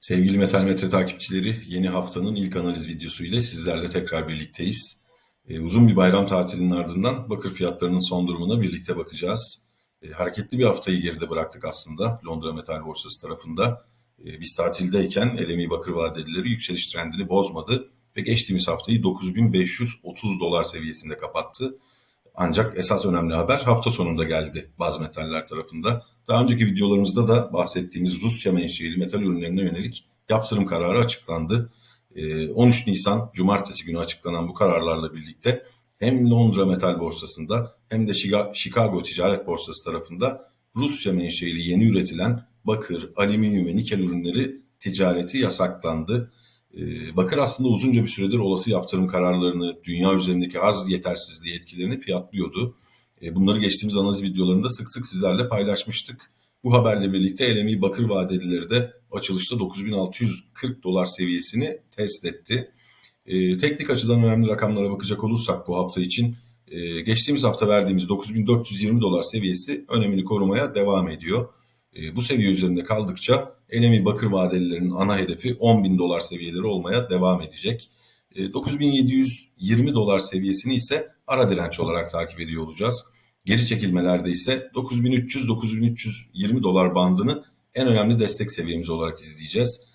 Sevgili Metal Metre takipçileri, yeni haftanın ilk analiz videosu ile sizlerle tekrar birlikteyiz. Ee, uzun bir bayram tatilinin ardından bakır fiyatlarının son durumuna birlikte bakacağız. Ee, hareketli bir haftayı geride bıraktık aslında Londra Metal Borsası tarafında. Ee, biz tatildeyken LME bakır vadelileri yükseliş trendini bozmadı ve geçtiğimiz haftayı 9530 dolar seviyesinde kapattı. Ancak esas önemli haber hafta sonunda geldi bazı metaller tarafında. Daha önceki videolarımızda da bahsettiğimiz Rusya menşeili metal ürünlerine yönelik yaptırım kararı açıklandı. 13 Ee, Nisan Cumartesi günü açıklanan bu kararlarla birlikte hem Londra Metal Borsası'nda hem de Chicago Ticaret Borsası tarafında Rusya menşeili yeni üretilen bakır, alüminyum ve nikel ürünleri ticareti yasaklandı. Ee, bakır aslında uzunca bir süredir olası yaptırım kararlarını, dünya üzerindeki arz yetersizliği etkilerini fiyatlıyordu. Ee, bunları geçtiğimiz analiz videolarında sık sık sizlerle paylaşmıştık. Bu haberle birlikte LME bakır vadelileri de açılışta 9640 dolar seviyesini test etti. Ee, teknik açıdan önemli rakamlara bakacak olursak bu hafta için geçtiğimiz hafta verdiğimiz 9420 dolar seviyesi önemini korumaya devam ediyor. Bu seviye üzerinde kaldıkça LME bakır vadelilerinin ana hedefi 10 bin dolar seviyeleri olmaya devam edecek. 9720 dolar seviyesini ise ara direnç olarak takip ediyor olacağız. Geri çekilmelerde ise 9300-9320 dolar bandını en önemli destek seviyemiz olarak izleyeceğiz.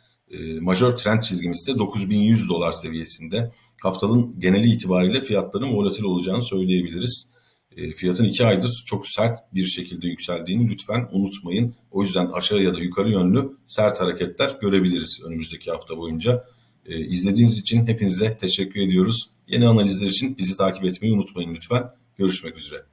Majör trend çizgimiz ise 9100 dolar seviyesinde. Haftanın geneli itibariyle fiyatların volatil olacağını söyleyebiliriz. E, fiyatın iki aydır çok sert bir şekilde yükseldiğini lütfen unutmayın. O yüzden aşağı ya da yukarı yönlü sert hareketler görebiliriz önümüzdeki hafta boyunca. E, izlediğiniz için hepinize teşekkür ediyoruz. Yeni analizler için bizi takip etmeyi unutmayın lütfen. Görüşmek üzere.